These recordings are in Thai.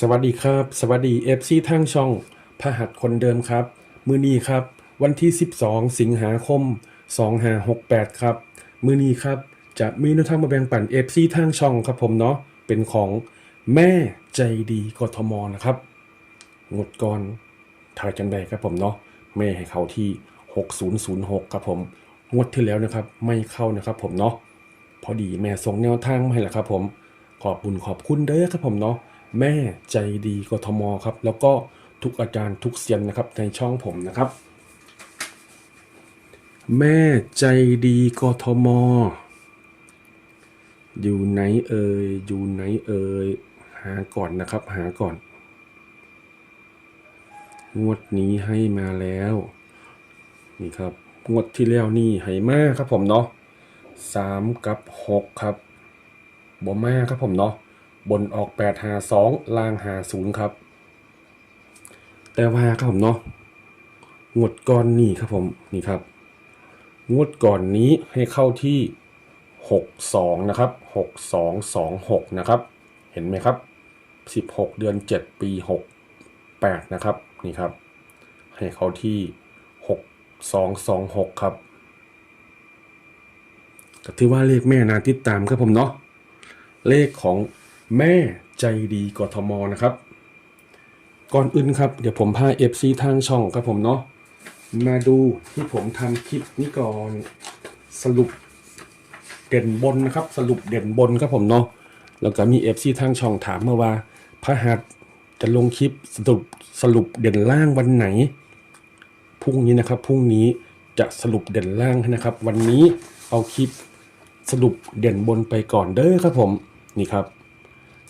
สวัสดีครับ สวัสดีเอฟซีทางช่องพหัสคนเดิมครับ มือนี้ครับ วันที่ 12 สิงหาคม 2568 ครับ มือนี้ครับ จะมีแนวทางมาแบ่งปันเอฟซีทางช่องครับผมเนาะเป็นของแม่ใจดีกทมนะครับงดก่อนทายจังใดครับผมเนาะแม่ให้เขาที่ 6006 ครับผมงวดที่แล้วนะครับไม่เข้านะครับผมเนาะพอดีแม่ส่งแนวทางมาให้แหละครับผมขอบคุณขอบคุณเด้อครับผมเนาะ แม่ใจดีกทมครับ แล้วก็ทุกอาจารย์ทุกเซียนนะครับในช่องผมนะครับ แม่ใจดีกทม อยู่ไหนเอ่ยอยู่ไหนเอ่ยหาก่อนนะครับ หาก่อน งวดนี้ให้มาแล้ว นี่ครับ งวดที่แล้วนี่ให้มาครับผมเนาะสามกับหกครับบอมาครับผมเนาะ บนออกแปดหาสองล่างหาศูนย์ครับ แต่ว่าครับผมเนาะงวดก่อนนี่ครับผมนี่ครับงวดก่อนนี้ให้เข้าที่หกสองนะครับหกสองสองหกนะครับ เห็นไหมครับสิบหกเดือนเจ็ดปีหกแปดนะครับ นี่ครับ ให้เข้าที่หกสองสองหกครับก็ถือว่าเลขแม่นาติดตามครับผมเนาะเลขของ แม่ใจดีกทมนะครับ ก่อนอื่นครับ เดี๋ยวผมพา FC ทางช่องครับผมเนาะมาดูที่ผมทำคลิปนี้ก่อนสรุปเด่นบนนะครับ สรุปเด่นบนครับผมเนาะแล้วก็มี FC ทางช่องถามมาว่าพระหัสจะลงคลิปสรุปสรุปเด่นล่างวันไหนพรุ่งนี้นะครับพรุ่งนี้จะสรุปเด่นล่างนะครับ วันนี้เอาคลิปสรุปเด่นบนไปก่อนเด้อครับผมนี่ครับ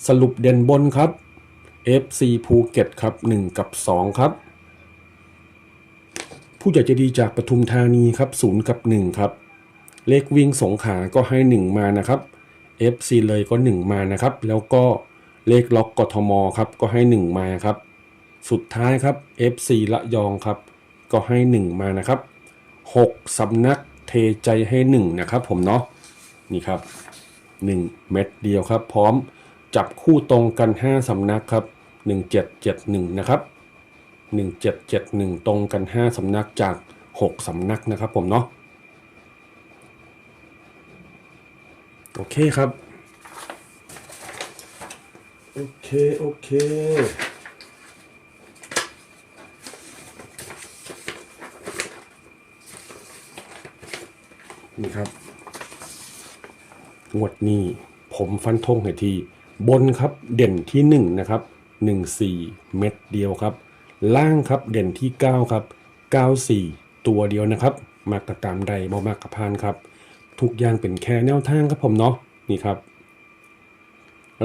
สรุปเด่นบนครับ FC ภูเก็ตครับ 1 กับ 2 ครับ ผู้ใหญ่จะดีจากปทุมธานีครับ 0 กับ 1 ครับ เลขวิ่งสงขาก็ให้ 1 มานะครับ FC เลยก็ 1 มานะครับ แล้วก็เลขล็อกกทมครับก็ให้ 1 มาครับ สุดท้ายครับ FC ละยองครับ ก็ให้ 1 มานะครับ 6สำนักเทใจให้ 1 นะครับผมเนาะนี่ครับ 1 เม็ดเดียวครับ พร้อม จับคู่ตรงกัน 5 สำนักครับ 1771 นะครับ 1771 ตรงกัน 5 สำนักจาก 6 สำนักนะครับผมเนาะโอเคครับ โอเค โอเคนี่ครับ งวดนี้ผมฟันธงให้ที บนครับเด่นที่ 1 นะครับ 14 เม็ดเดียวครับ ล่างครับเด่นที่ 9 ครับ 94 ตัวเดียวนะครับมากกระตามใดบ่มากกระพานครับ ทุกอย่างเป็นแค่แนวทางครับผมเนาะนี่ครับ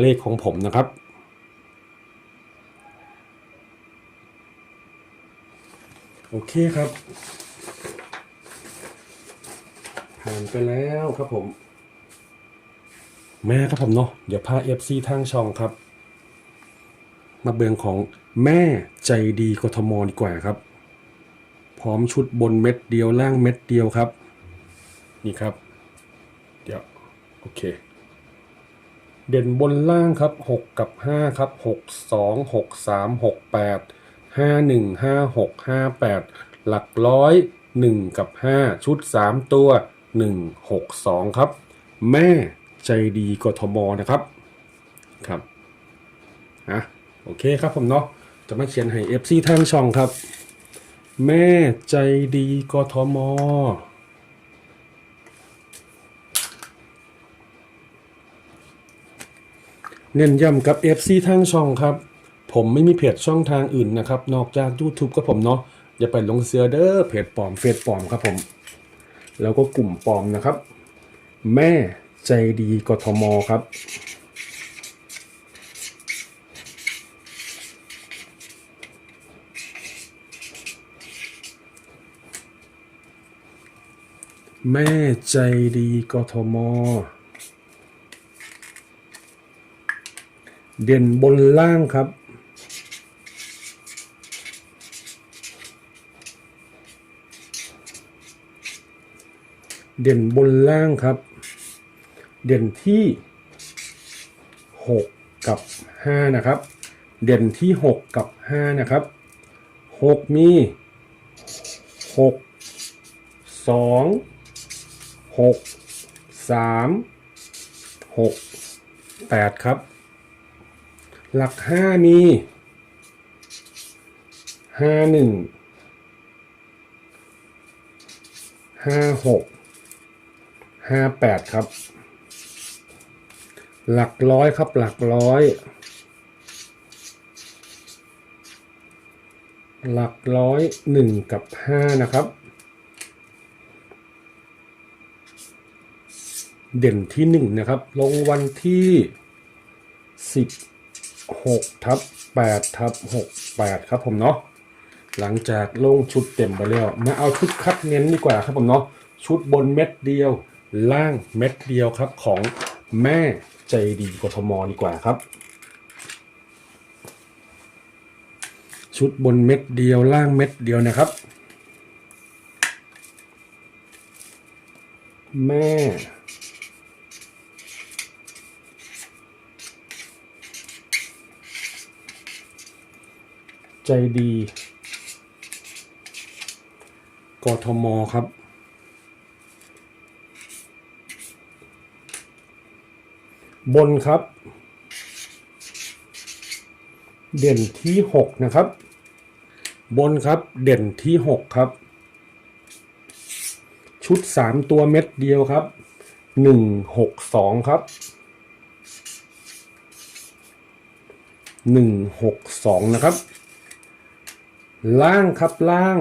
เลขของผมนะครับ โอเคครับ ผ่านไปแล้วครับผม แม่ครับผมเนาะเดี๋ยวพาเอฟซีทางช่องครับ มาเบืองของแม่ใจดีกทมดีกว่าครับ พร้อมชุดบนเม็ดเดียวล่างเม็ดเดียวครับ นี่ครับ เดี๋ยว โอเค เด่นบนล่างครับหกกับห้าครับหกสองหกสามหกแปดห้าหนึ่งห้าหกห้าแปดหลักร้อยหนึ่งกับห้าชุดสามตัวหนึ่งหกสองครับ แม่ ใจดีกทมนะครับครับฮะโอเคครับผมเนาะจะมาเขียนให้ FC ทางช่องครับ แม่ใจดีกทมเน้นย้ำกับ FC ทางช่องครับ ผมไม่มีเพจช่องทางอื่นนะครับ นอกจาก YouTube ก็ผมเนาะอย่าไปลงเสือเด้อเพจปลอมเฟซปลอมครับผม แล้วก็กลุ่มปลอมนะครับ แม่ ใจดีกทมครับแม่ใจดีกทม เด่นบนล่างครับ เด่นบนล่างครับ เด่นที่ 6 กับ 5 นะครับ เด่นที่หกกับห้านะครับหกมีหกสองหกสามหกแปดครับ หลักห้ามีห้าหนึ่งห้าหกห้าแปดครับ หลักร้อยครับหลักร้อย หลักร้อยหนึ่งกับห้านะครับ เด่นที่หนึ่งนะครับ ลงวันที่สิบหกทับแปดทับหกแปดครับผมเนาะหลังจากลงชุดเต็มไปแล้ว มาเอาชุดคัดเน้นดีกว่าครับผมเนาะชุดบนเม็ดเดียว ล่างเม็ดเดียวครับของแม่ ใจดีกทมดีกว่าครับ ชุดบนเม็ดเดียวล่างเม็ดเดียวนะครับ แม่ใจดี กทมครับ บนครับ เด่นที่หกนะครับ บนครับเด่นที่หกครับ ชุดสามตัวเม็ดเดียวครับหนึ่งหกสองครับหนึ่งหกสองนะครับ ล่างครับล่าง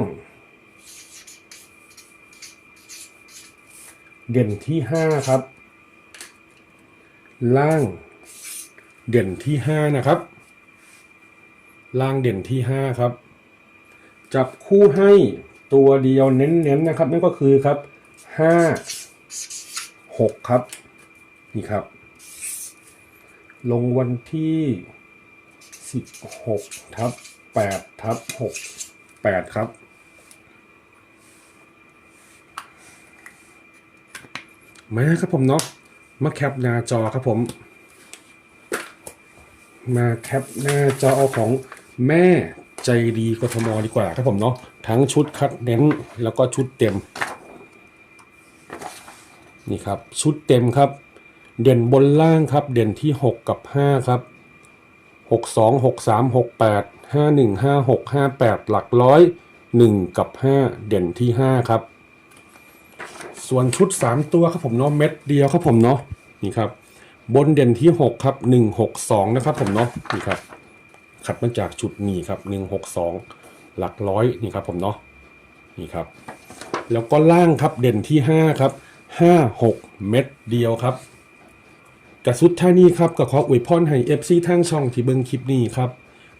เด่นที่ห้าครับ ล่างเด่นที่ห้านะครับ ล่างเด่นที่ห้าครับ จับคู่ให้ตัวเดียวเน้นๆนะครับ นั่นก็คือครับห้าหกครับ นี่ครับ ลงวันที่สิบหกทับแปดทับหกแปดครับมาครับผมเนาะ มาแคปหน้าจอครับผม มาแคปหน้าจอเอาของแม่ใจดีกทมดีกว่าครับผมเนาะทั้งชุดคัดเน้นแล้วก็ชุดเต็ม นี่ครับ ชุดเต็มครับ เด่นบนล่างครับ เด่นที่ 6 กับ 5 ครับ 6 2 6 3 6 8 5 1 5 6 5 8 หลักร้อย 1 กับ 5 เด่นที่ 5 ครับ ส่วนชุด 3 ตัวครับผมเนาะเม็ดเดียวครับผมเนาะนี่ครับ บนเด่นที่ 6 ครับ 1 6 2 นะครับผมเนาะนี่ครับขัดมาจากชุดนี้ครับ 1 6 2 หลักร้อยนี่ครับผมเนาะนี่ครับ แล้วก็ล่างครับเด่นที่ 5 ครับ 5 6 เม็ดเดียวครับกระสุดท่านี้ครับก็ขออวยพรให้ FC ทางช่องที่เบิ่งคลิปนี้ครับ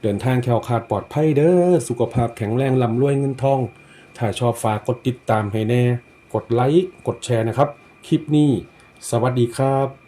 เดินทางแคล้วคลาดปลอดภัยเด้อสุขภาพแข็งแรงลำรวยเงินทอง ถ้าชอบฝากกดติดตามให้แน่ กดไลค์ กดแชร์นะครับ คลิปนี้ สวัสดีครับ